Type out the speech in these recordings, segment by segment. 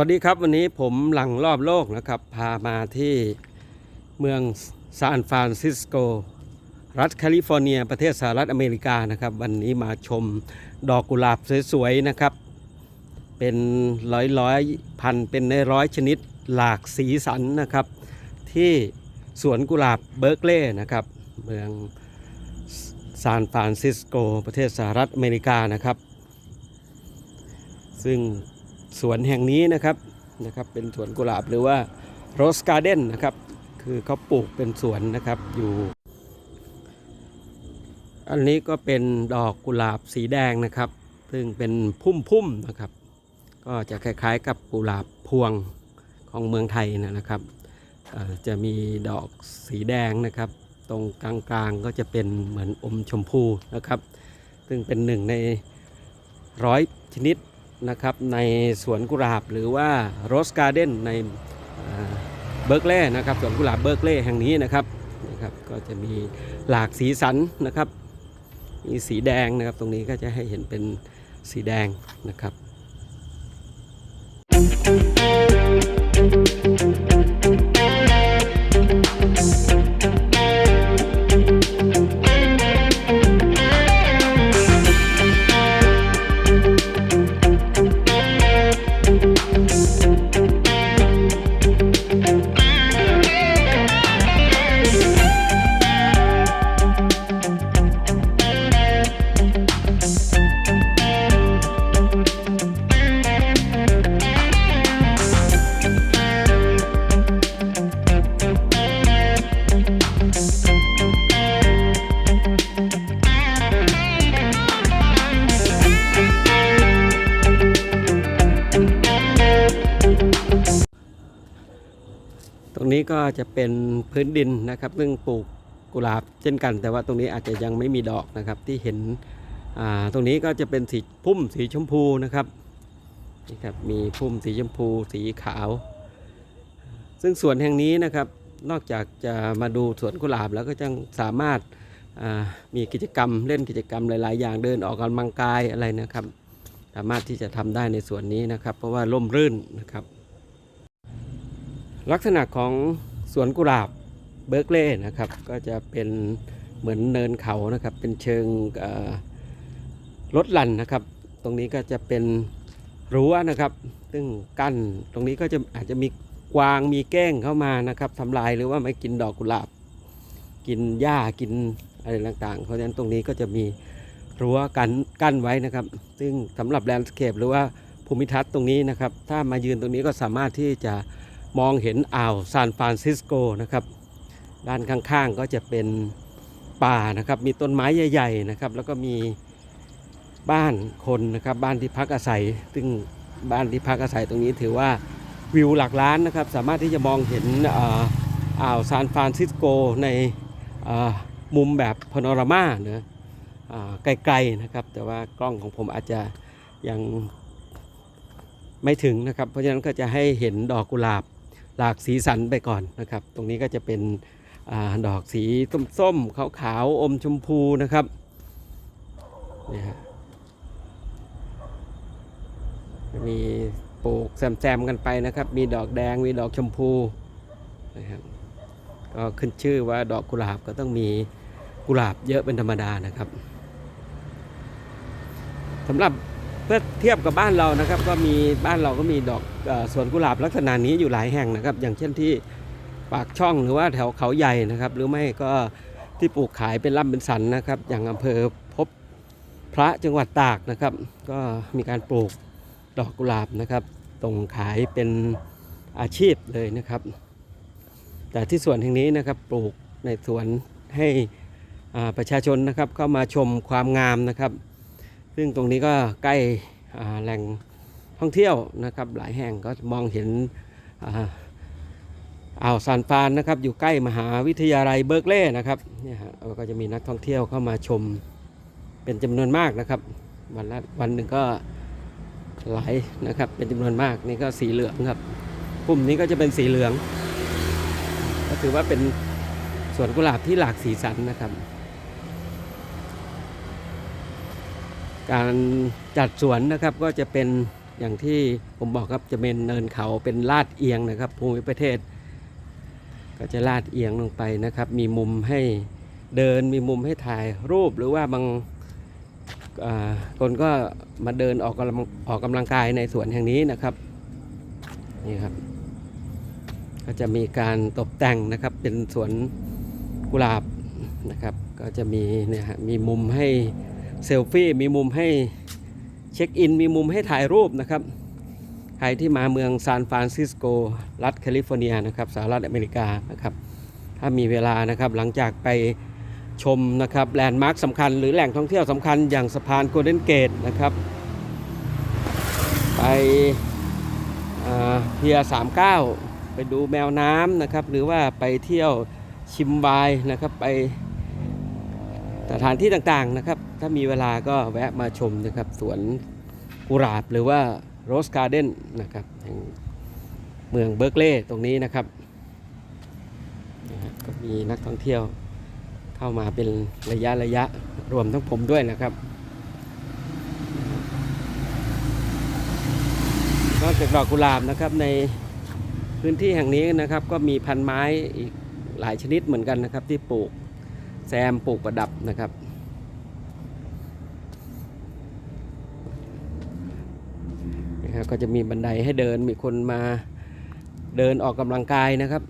สวัสดีครับวันนี้ผมหลังรอบโลกนะครับ พามาที่เมืองซานฟรานซิสโก รัฐแคลิฟอร์เนีย ประเทศสหรัฐอเมริกานะครับ วันนี้มาชมดอกกุหลาบสวยๆนะครับ เป็นร้อยร้อยพันเป็นในร้อยชนิดหลากสีสันนะครับ ที่สวนกุหลาบเบิร์กเลย์นะครับ เมืองซานฟรานซิสโก ประเทศสหรัฐอเมริกานะครับ ซึ่ง สวนแห่งนี้นะครับนะครับ เป็นสวนกุหลาบหรือว่าโรสการ์เด้นนะครับ คือเขาปลูกเป็นสวนนะครับอยู่ อันนี้ก็เป็นดอกกุหลาบสีแดงนะครับ ซึ่งเป็นพุ่มๆนะครับ ก็จะคล้ายๆกับกุหลาบพวงของเมืองไทยนะครับจะมีดอกสีแดงนะครับ ตรงกลางๆก็จะเป็นเหมือนอมชมพูนะครับ ซึ่งเป็นหนึ่งในร้อยชนิด นะครับในสวนกุหลาบหรือว่าโรสการ์เด้นในเบิร์กเล่นะครับสวนกุหลาบเบิร์กเล่แห่งนี้นะครับนะครับ ก็จะมีหลากสีสันนะครับมีสีแดงนะครับตรงนี้ก็จะให้เห็นเป็นสีแดงนะครับต จะเป็นพื้นดินนะครับ ซึ่งปลูกกุหลาบเช่นกัน แต่ว่าตรงนี้อาจจะยังไม่มีดอกนะครับที่เห็นตรงนี้ก็จะเป็นสีพุ่มสีชมพูนะครับนี่ครับมีพุ่มสีชมพูสีขาว ซึ่งสวนแห่งนี้นะครับนอกจากจะมาดูสวนกุหลาบแล้วก็ยังสามารถมีกิจกรรมเล่นกิจกรรมหลาย ๆ อย่างเดินออกกำลังกายอะไรนะครับ สามารถที่จะทำได้ในสวนนี้นะครับ เพราะว่าร่มรื่นนะครับ ลักษณะของ สวนกุหลาบเบิร์กเล่นะครับ ก็จะเป็นเหมือนเนินเขานะครับ เป็นเชิงรถลันนะครับ ตรงนี้ก็จะเป็นรั้วนะครับ ซึ่งกั้นตรงนี้ก็จะอาจจะมีกวางมีแก้งเข้ามานะครับทำลายหรือว่าไม่กินดอกกุหลาบ กินหญ้ากินอะไรต่างๆ เพราะฉะนั้นตรงนี้ก็จะมีรั้วกันกั้นไว้นะครับ ซึ่งสำหรับแลนด์สเคปหรือว่าภูมิทัศน์ตรงนี้นะครับ ถ้ามายืนตรงนี้ก็สามารถที่จะ มองเห็นอ่าวซานฟรานซิสโกนะครับ ด้านข้างๆก็จะเป็นป่านะครับ มีต้นไม้ใหญ่ ๆนะครับ แล้วก็มีบ้านคนนะครับ บ้านที่พักอาศัย ซึ่งบ้านที่พักอาศัยตรงนี้ถือว่าวิวหลักล้านนะครับ สามารถที่จะมองเห็นอ่าวซานฟรานซิสโกในมุมแบบพาโนรามาเนะอ่าไกลๆนะครับ แต่ว่ากล้องของผมอาจจะยังไม่ถึงนะครับ เพราะฉะนั้นก็จะให้เห็นดอกกุหลาบ หลากสีสันไปก่อนนะครับ ตรงนี้ก็จะเป็นอดอกสีส้มๆขาวๆอมชมพูนะครับนี่ฮะมีปลูกแซมๆกันไปนะครับ มีดอกแดงมีดอกชมพูนะครับก็ขึ้นชื่อว่าดอกกุหลาบก็ต้องมีกุหลาบเยอะเป็นธรรมดานะครับสำหรับ เพื่อเทียบกับบ้านเรานะครับก็มีบ้านเราก็มีดอกอสวนกุหลาบลักษณะนี้อยู่หลายแห่งนะครับ อย่างเช่นที่ปากช่องหรือว่าแถวเขาใหญ่นะครับ หรือไม่ก็ที่ปลูกขายเป็นล่ำเป็นสันนะครับ อย่างอำเภอพบพระจังหวัดตากนะครับ ก็มีการปลูกดอกกุหลาบนะครับตรงขายเป็นอาชีพเลยนะครับ แต่ที่สวนแห่งนี้นะครับปลูกในสวนให้ประชาชนนะครับเข้ามาชมความงามนะครับ ซึ่งตรงนี้ก็ใกล้แหล่งท่องเที่ยวนะครับหลายแห่งก็มองเห็นอ่าวซานฟานนะครับอยู่ใกล้มหาวิทยาลัยเบิร์กเลย์นะครับเนี่ยฮะก็จะมีนักท่องเที่ยวเข้ามาชมเป็นจำนวนมากนะครับวันละวันหนึ่งก็หลายนะครับเป็นจำนวนมากนี่ก็สีเหลืองครับปุ่มนี้ก็จะเป็นสีเหลือง ก็ถือว่าเป็นสวนกุหลาบที่หลากสีสันนะครับ การจัดสวนนะครับก็จะเป็นอย่างที่ผมบอกครับจะเป็นเนินเขาเป็นลาดเอียงนะครับภูมิประเทศ ก็จะลาดเอียงลงไปนะครับ มีมุมให้เดินมีมุมให้ถ่ายรูปหรือว่าบางคนก็มาเดินออกกำลังออกกำลังกายในสวนแห่งนี้นะครับนี่ครับ ก็จะมีการตกแต่งนะครับเป็นสวนกุหลาบนะครับ ก็จะมีเนี่ยฮะมีมุมให้ เซลฟี่มีมุมให้เช็คอิน มีมุมให้ถ่ายรูปนะครับ ใครที่มาเมืองซานฟรานซิสโก รัฐแคลิฟอร์เนียนะครับสหรัฐอเมริกานะครับ ถ้ามีเวลานะครับหลังจากไปชมนะครับแลนด์มาร์คสำคัญหรือแหล่งท่องเที่ยวสำคัญอย่างสะพานโกลเด้นเกตนะครับ ไปเพียสามเก้าไปดูแมวน้ำนะครับ หรือว่าไปเที่ยวชิมวายนะครับไป สถานที่ต่างๆนะครับ ถ้ามีเวลาก็แวะมาชมนะครับสวนกุหลาบหรือว่าโรสการ์เด้นนะครับแห่งเมืองเบิร์กเลย์ตรงนี้นะครับ ก็มีนักท่องเที่ยวเข้ามาเป็นระยะระยะรวมทั้งผมด้วยนะครับนอกจากดอกกุหลาบนะครับในพื้นที่แห่งนี้นะครับ ก็มีพันไม้อีกหลายชนิดเหมือนกันนะครับที่ปลูก แซมปลูกประดับนะครับนะครับ ก็จะมีบันไดให้เดินมีคนมาเดินออกกำลังกายนะครับ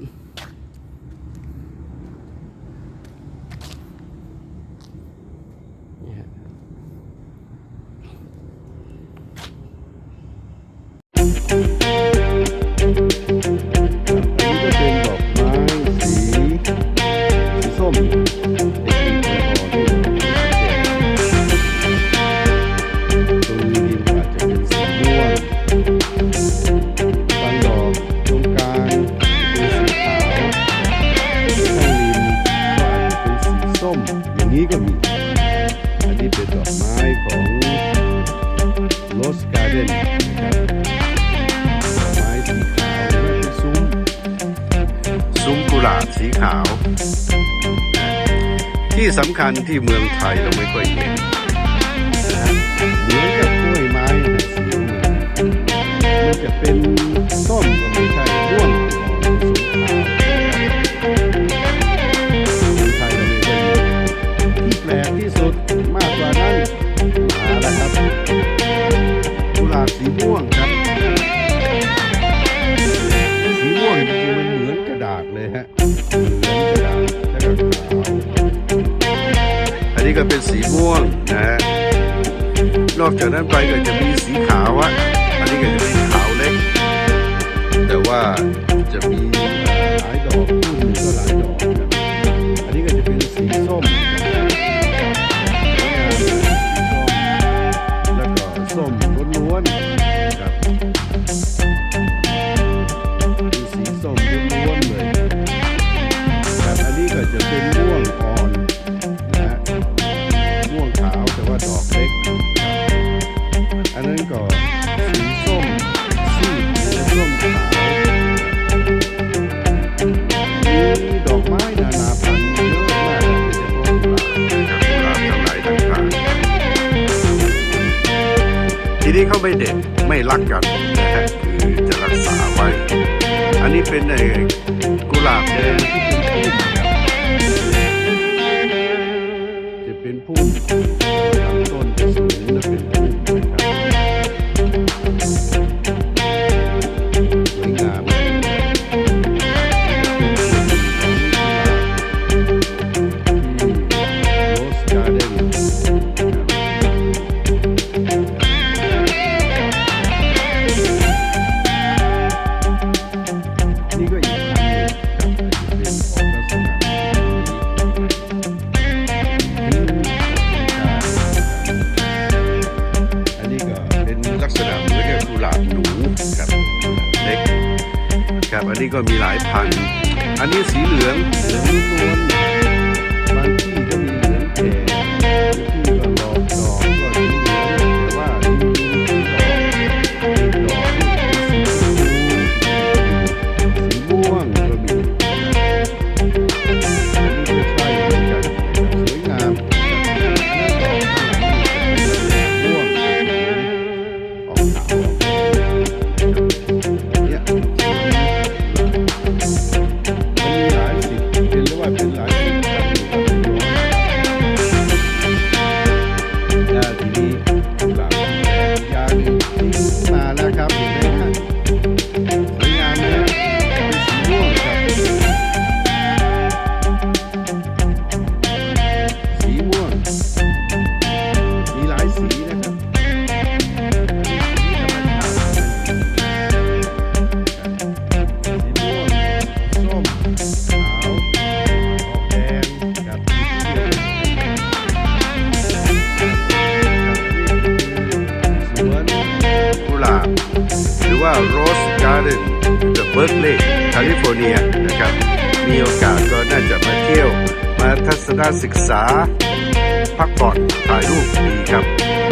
สำคัญที่เมืองไทยเราไม่ค่อยเห็นเหมือนกับกล้วยไม้นะสีเหมือนมันจะเป็นส้ม อกจากนั้นไปก็จะมีสีขาวอะ ไม่เด็ดไม่รักกันนะฮะคือจะรักษาไว้ อันนี้เป็นไอ้กุหลาบแดง ครับ อันนี้ก็มีหลายพัน อันนี้สีเหลืองเหลืองล้วน ศนศึกษา พักผ่อนถ่ายรูปดีครับ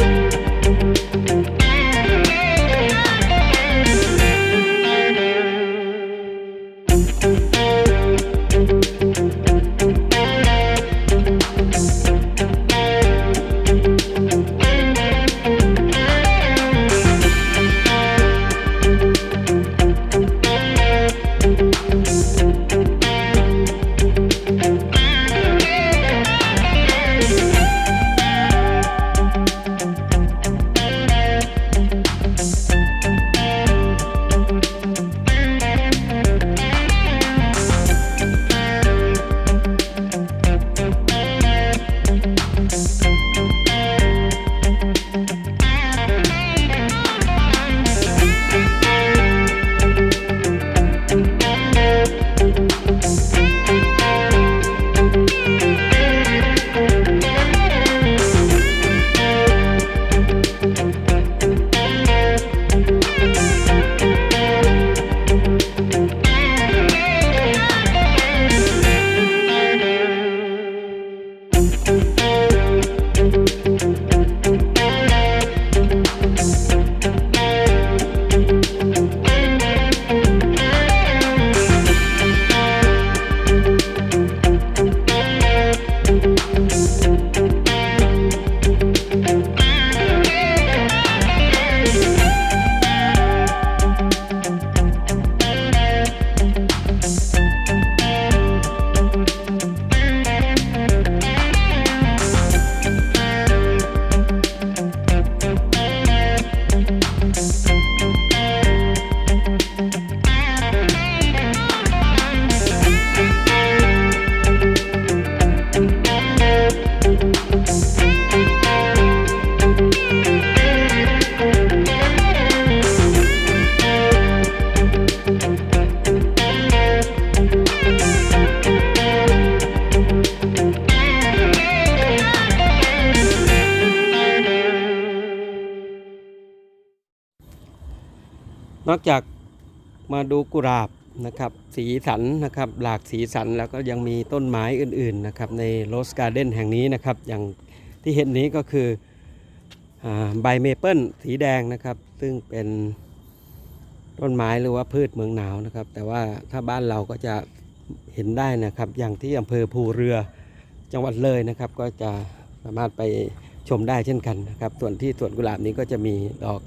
นอกจากมาดูกุหลาบนะครับสีสันนะครับหลากสีสันแล้วก็ยังมีต้นไม้อื่นๆนะครับในโรสการ์เด้นแห่งนี้นะครับอย่างที่เห็นนี้ก็คือใบเมเปิลสีแดงนะครับซึ่งเป็นต้นไม้หรือว่าพืชเมืองหนาวนะครับ แต่ว่าถ้าบ้านเราก็จะเห็นได้นะครับ อย่างที่อำเภอภูเรือจังหวัดเลยนะครับ ก็จะสามารถไปชมได้เช่นกันนะครับ ส่วนที่สวนกุหลาบนี้ก็จะมีดอก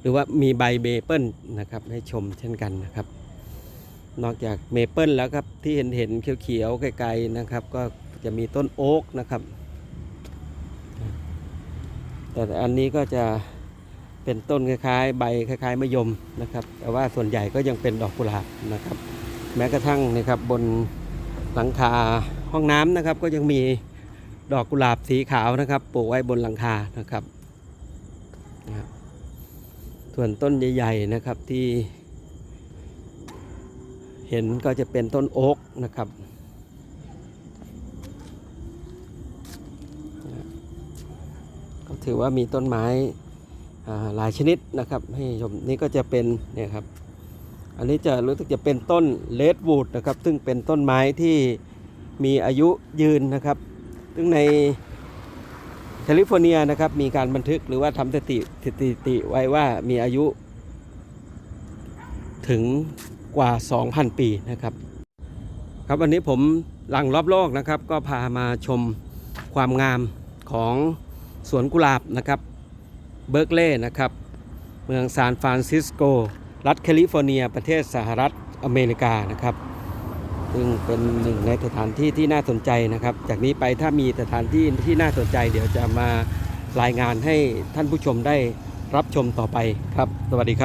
หรือว่ามีใบเมเปิลนะครับให้ชมเช่นกันนะครับ นอกจากเมเปิลแล้วครับที่เห็นเห็นเขียวๆไกลๆนะครับ ก็จะมีต้นโอ๊กนะครับ แต่อันนี้ก็จะเป็นต้นคล้ายๆ ใบคล้ายๆมะยมนะครับ แต่ว่าส่วนใหญ่ก็ยังเป็นดอกกุหลาบนะครับ แม้กระทั่งนะครับบนหลังคาห้องน้ำนะครับ ก็ยังมีดอกกุหลาบสีขาวนะครับปลูกไว้บนหลังคานะครับนะครับ ส่วนต้นใหญ่ๆนะครับที่ เห็นก็จะเป็นต้นโอ๊กนะครับ ก็ถือว่ามีต้นไม้หลายชนิดนะครับ ให้ชมนี่ก็จะเป็นเนี่ยครับ อันนี้จะรู้สึกจะเป็นต้นเลดวูดนะครับ ซึ่งเป็นต้นไม้ที่มีอายุยืนนะครับ ซึ่งใน แคลิฟอร์เนียนะครับมีการบันทึกหรือว่าทำสถิติสถิติไว้ว่ามีอายุ ถึงกว่า 2,000 ปีนะครับ ครับวันนี้ผมหลังรอบโลกนะครับ ก็พามาชมความงามของสวนกุหลาบนะครับเบิร์กเลย์นะครับ เมืองซานฟรานซิสโก รัฐแคลิฟอร์เนีย ประเทศสหรัฐอเมริกานะครับ ซึ่งเป็นหนึ่งในสถานที่ที่น่าสนใจนะครับ จากนี้ไปถ้ามีสถานที่ที่น่าสนใจ เดี๋ยวจะมารายงานให้ท่านผู้ชมได้รับชมต่อไปครับ สวัสดีครับ